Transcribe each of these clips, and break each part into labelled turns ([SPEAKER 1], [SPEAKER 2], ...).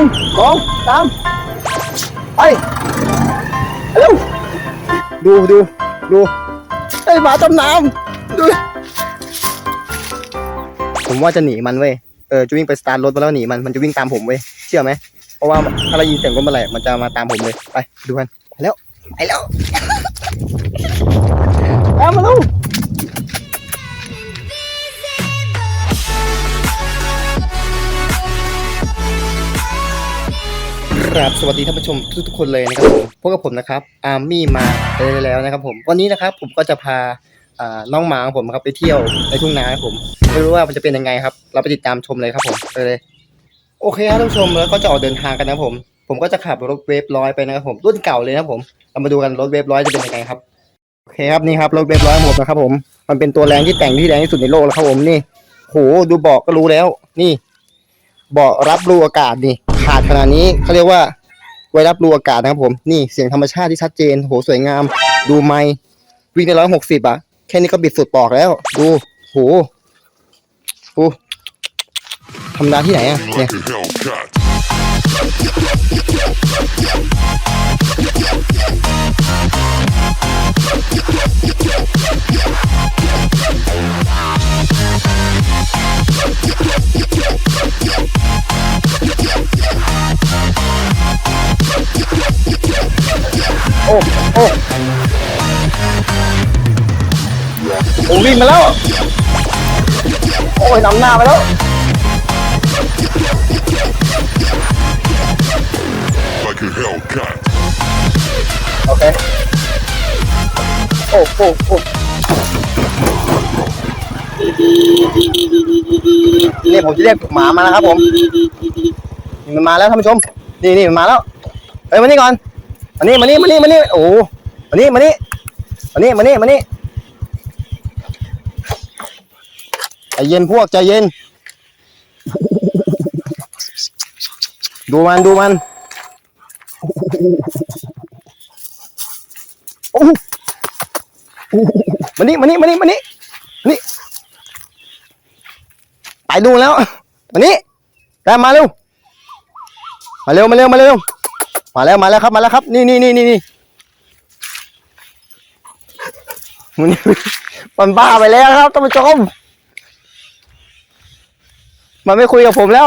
[SPEAKER 1] นึ่งสองสามไปเร็วดูดูดูไอ้หมาจมน้ำดูผมว่าจะหนีมันเว้ยเออจะวิ่งไปสตาร์ทรถมาแล้วหนีมันมันจะวิ่งตามผมเว้ยเชื่อไหมเพราะว่าถ้าเรายินเสียงรถเมื่อไหร่มันจะมาตามผมเลยไปดูกันไปแล้วไปแล้วตามมาลูก ครับสวัสดีท่านผู้ชมทุกๆคนเลยนะครับผมพบกับผมนะครับอาร์มี่มาได้แล้วนะครับผมวันนี้นะครับผมก็จะพาน้องหมาของผมครับไปเที่ยวในทุ่งนาครับผมไม่รู้ว่ามันจะเป็นยังไงครับ เราไปติดตามชมเลยครับผมไปเลย โอเคครับท่านผู้ชมแล้วก็จะออกเดินทางกันนะครับผม ผมก็จะขับรถเวฟร้อยไปนะครับผมรุ่นเก่าเลยนะครับผมเรามาดูกันรถเวฟร้อยจะเป็นยังไงครับโอเคครับนี่ครับรถเวฟร้อยของผมนะครับผมมันเป็นตัวแรงที่แต่งที่แรงที่สุดในโลกแล้วครับผมนี่โหดูเบาะก็รู้แล้ว นี่เบาะรับรู้อากาศนี่ ขาดขนาดนี้เขาเรียกว่าไวรับรู้อากาศนะครับผม นี่เสียงธรรมชาติที่ชัดเจนโหสวยงาม ดูไมค์วิ่งได้ร้อยหกสิบอะแค่นี้ก็บิดสุดปอกแล้ว ดูโหโหทำดาที่ไหนอะเนี่ย
[SPEAKER 2] Like
[SPEAKER 1] โอ้วิ่งมาแล้ว โอ้ยนำหน้าไปแล้ว
[SPEAKER 2] Like a Hellcat.
[SPEAKER 1] โอเค โอ้โอ้โอ้นี่ผมจะเรียกหมามาแล้วครับผมมันมาแล้วท่านผู้ชม นี่นี่มันมาแล้วเอ้ยมานี่ก่อนมานี่มานี่มานี่มานี่โอ้มานี่มานี่มานี่มานี่มานี่ใจ เย็นพวกใจเย็น ดูมันดูมันโอ้โหมานี่มานี่มานี่มานี่นี่ไปดูแล้วมานี่แกมาเร็วมาเร็วมาเร็วมาเร็วมาแล้วมาแล้วครับมาแล้วครับ นี่นี่นี่นี่นี่มันมันบ้าไปแล้วครับท่านผู้ชม มันไม่คุยกับผมแล้ว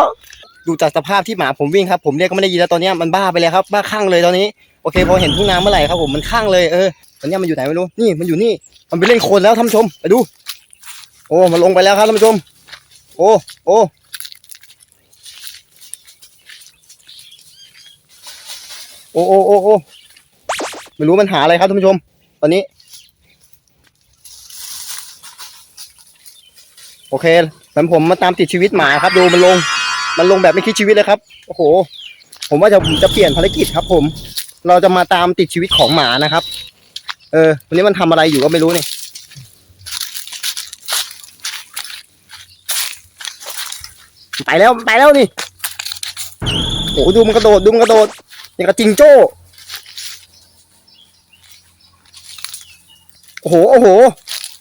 [SPEAKER 1] ดูจากสภาพที่หมาผมวิ่งครับ ผมเรียกก็ไม่ได้ยินแล้วตอนนี้มันบ้าไปแล้วครับ บ้าคลั่งเลยตอนนี้ โอเคพอเห็นทุ่งนาเมื่อไหร่ครับผมมันคลั่งเลยเออ ตอนนี้มันอยู่ไหนไม่รู้ นี่มันอยู่นี่ มันไปเล่นโคลนแล้วท่านผู้ชม ไปดู โอ้ มันลงไปแล้วครับท่านผู้ชม โอ้ โอ้โอ้โอ้โอ้โอ้ไม่รู้มันหาอะไรครับท่านผู้ชม ตอนนี้ โอเค งั้นผมมาตามติดชีวิตหมาครับ ดูมันลง มันลงแบบไม่คิดชีวิตเลยครับ โอ้โห ผมว่าจะจะเปลี่ยนภารกิจครับ ผม เราจะมาตามติดชีวิตของหมานะครับ เออ วันนี้มันทำอะไรอยู่ก็ไม่รู้นี่ไปแล้วไปแล้วนี่ โอ้ดูมันกระโดดดูมันกระโดดอย่างกับจิงโจ้ โอ้โห โอ้โห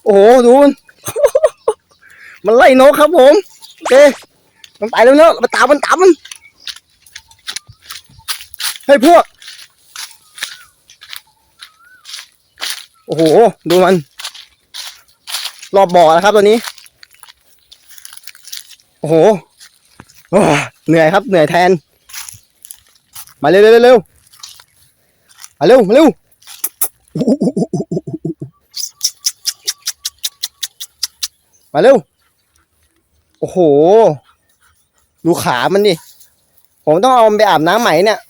[SPEAKER 1] โอ้โห ดูมัน มันไล่นกครับผมโอเคมันไปแล้วเนอะมันตามมันตามมันเฮ้พวก โอ้โห ดูมัน รอบบ่อนะครับตัวนี้ โอ้โห เหนื่อยครับ เหนื่อยแทน มาเร็วเร็วเร็วเร็วมาเร็ว มาเร็วมาเร็ว โอ้โห ดูขามันดิ ผมต้องเอามันไปอาบน้ำใหม่เนี่ย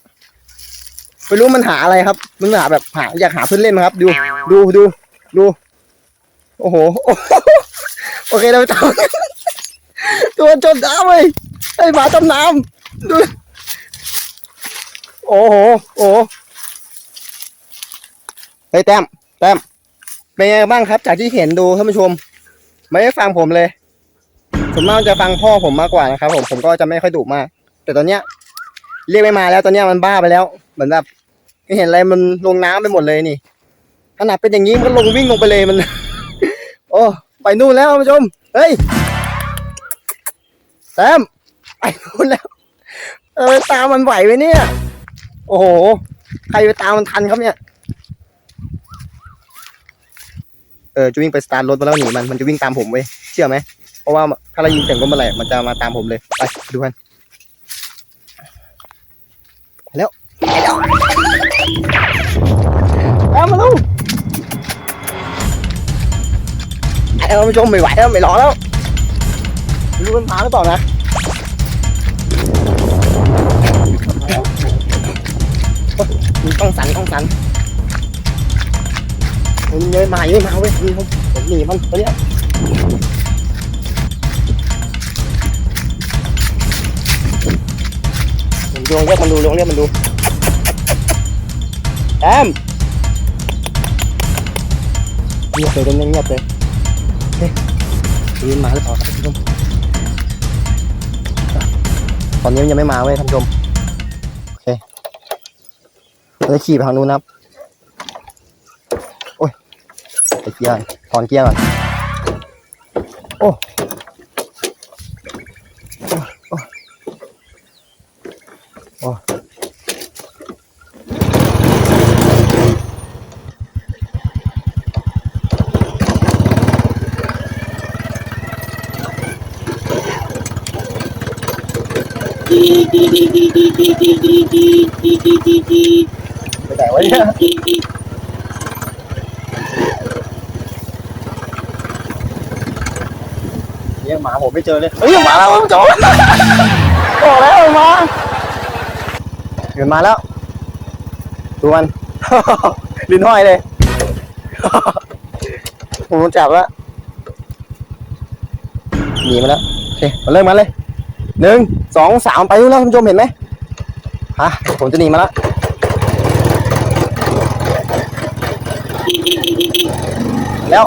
[SPEAKER 1] ไม่รู้มันหาอะไรครับ มันหาแบบหาอยากหาเพื่อนเล่นครับ ดู ดู ดู ดู โอ้โห โอเคเราไปต่อตัวจมน้ำเลยไอ้หมาจมน้ำดู โอ้โห โอ้โหเฮ้ยแต้มแต้มเป็นไงบ้างครับ จากที่เห็นดูท่านผู้ชม ไม่ได้ฟังผมเลย ส่วนมากจะฟังพ่อผมมากกว่านะครับผมผมก็จะไม่ค่อยดุมาก แต่ตอนเนี้ยเรียกไม่มาแล้วตอนเนี้ยมันบ้าไปแล้วเหมือนแบบไม่เห็นอะไรมันลงน้ำไปหมดเลยนี่ขนาดเป็นอย่างนี้มันก็ลงวิ่งลงไปเลยมัน โอ้ไปนู่นแล้วผู้ชมเฮ้ยแซมไปนู่นแล้ว เออตามมันไหวไหมเนี่ย โอ้โห ใครไปตามมันทันครับเนี่ยเออจะวิ่งไปสตาร์ทรถมาแล้วหนีมันมันจะวิ่งตามผมเว้ยเชื่อไหม เพราะว่าถ้าเรายิงเสียงรถเมื่อไหร่มันจะมาตามผมเลย ไปดูกันแล้วแล้วตามมาแล้วไอ้เราผู้ชมไม่ไหวแล้วไม่รอแล้วไม่รู้มันมาหรือเปล่านะมีต้องสันต้องสันมันเยอะมาเยอะมาเว้ยผมหนีมันตัวเนี้ย ลองเรียกมันดูลองเรียกมันดูแอมเงียบเลยตรงนี้เงียบเลยเฮ้ยยืนมาหรือเปล่าครับท่านผู้ชมตอนนี้ยังไม่มาเว้ยท่านผู้ชมโอเคเราจะขี่ไปทางนู้นนะครับไปเกียร์ก่อนถอนเกียร์ก่อนโอ้ ไปไหนวะเนี่ยเรียกหมาผมไม่เจอเลยเฮ้ยมาแล้วจอดบอกแล้วมาเห็นมาแล้วดูมัน ลิ้นห้อยเลย ผมโดนจับแล้วหนีมาแล้วโอเคมาเริ่มมาเลย หนึ่งสองสามไปดูแล้วคุณผู้ชมเห็นไหมฮะผมจะหนีมาแล้วแล้ว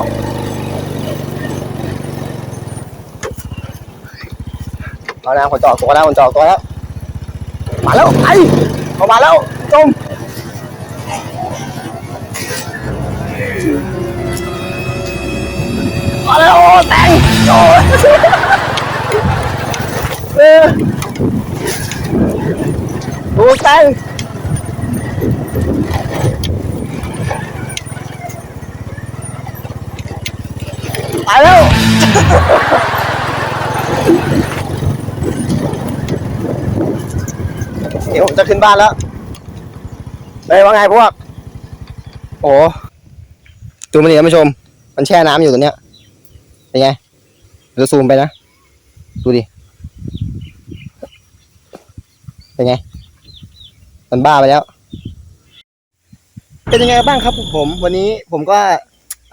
[SPEAKER 1] เอาแล้วคนจอดตัวแล้วคนจอดตัวแล้วมาแล้วไอ้เขามาแล้วจมมาแล้วแตงโอ้ย โอ้แตงไปแล้วเดี๋ยวผมจะขึ้นบ้านแล้วเฮ้ยว่าไงพวก โอ้ดูมันดิท่านผู้ชม มันแช่น้ำอยู่ตรงเนี้ย เป็นไงเดี๋ยวซูมไปนะ ดูดิ เป็นไง มันบ้าไปแล้ว เป็นยังไงบ้างครับผม วันนี้ผมก็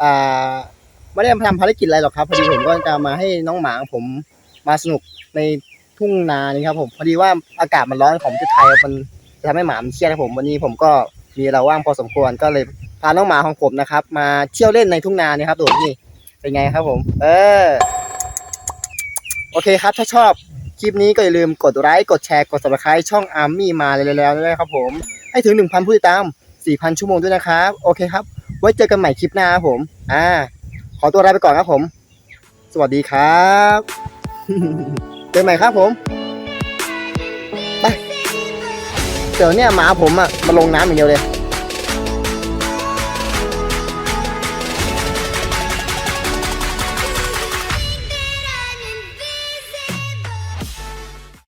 [SPEAKER 1] อ่าไม่ได้ทำภารกิจอะไรหรอกครับพอดีผมก็จะมาให้น้องหมาของผมมาสนุกในทุ่งนานี่ครับผมพอดีว่าอากาศมันร้อนของประเทศไทยมันทำให้หมามันเครียดครับผมวันนี้ผมก็มีเวลาว่างพอสมควรก็เลยพาน้องหมาของผมนะครับ มาเที่ยวเล่นในทุ่งนานี่ครับตัวนี่เป็นไงครับผม เออ โอเคครับ ถ้าชอบ คลิปนี้ก็อย่าลืมกดไลค์กดแชร์กด subscribe ช่องอาร์มี่มาเลยแล้วนะครับผม ให้ถึง 1,000 ผู้ติดตาม 4,000 ชั่วโมงด้วยนะครับ โอเคครับ ไว้เจอกันใหม่คลิปหน้าครับผม อ่า ขอตัวลาไปก่อนครับผม สวัสดีครับ เจอกันใหม่ครับผมเดี๋ยวเนี่ยหมาผมอะมาลงน้ำอย่างเดียวเลย